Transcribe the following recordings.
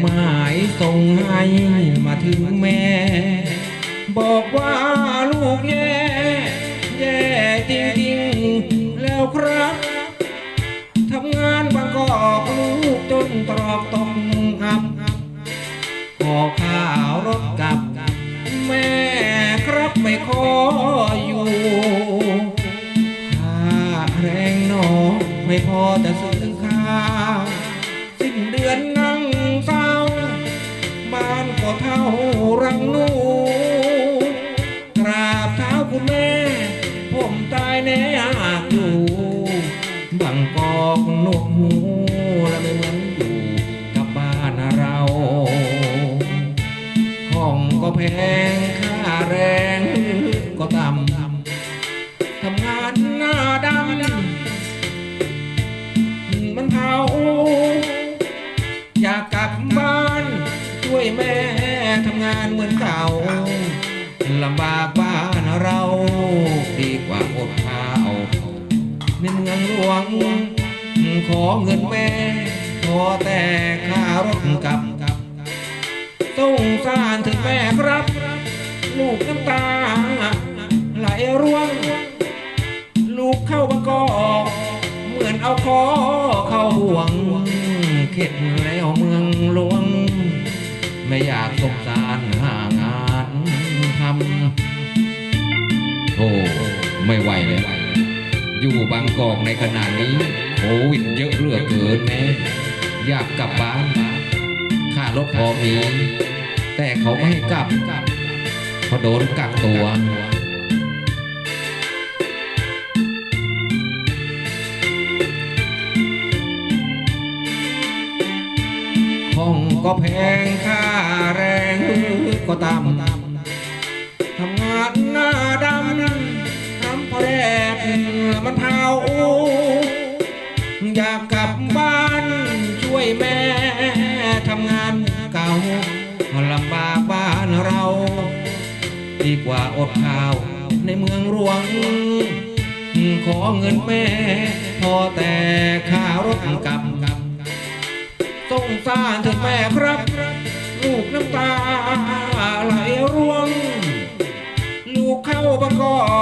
หมายส่งให้มาถึงแม่ บอกว่าลูกแย่ แย่จริงๆแล้วครับทำงานบางกอกลูกจนตรอกตรงครับขอข้าวรถกลับ แม่ครับไม่ขออยู่ค่าแรงหนอไม่พอจะซื้อ บางกอกนกหูและไม่เหมือนอยู่กับบ้านเรา ของก็แพงค่าแรงก็ต่ำทำงานหน้าดำมันเผาอยากกลับบ้านช่วยแม่ทำงานเหมือนเก่าลำบากบ้า ในเมืองหลวง ขอเงินแม่พอแต่ค่ารถกลับสงสารถึงแม่ครับ ลูกน้ำตา ไหลร่วง ลูกเข้าบางกอเหมือนเอาคอเข้าห่วง เข็ดแล้วเมืองหลวง ไม่อยากสงสารหางานทำโอ้ไม่ไหวเลย อยู่บางกอกในขณะนี้โควิดเยอะเหลือเกินแม่อยากกลับบ้านค่ารถพอมีแต่เขาไม่ให้กลับเขาโดนกักตัวห้องก็แพงค่าแรงก็ต่ำท เผาอยากกลับบ้านช่วยแม่ทำงานเก่าลำบากบ้านเรา ดีกว่าอดข้าวในเมืองหลวง ขอเงินแม่ พอแต่ค่ารถกลับสงสารถึงแม่ครับ ลูกน้ำตาไหลร่วง ลูกเข้าบางกอกก็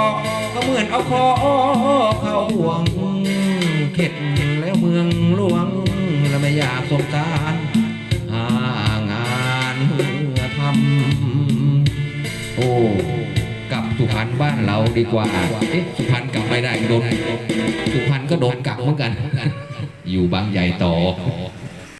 เหมือนเอาคอเข้าห่วง เข็ดแล้วเมืองหลวง และไม่อยากสงสารหางานทำโอ้กลับสุพรรณบ้านเราดีกว่า เอ๊ะสุพรรณกลับไม่ได้โดนสุพรรณก็โดนกักเหมือนกัน อยู่บางใหญ่ต่อ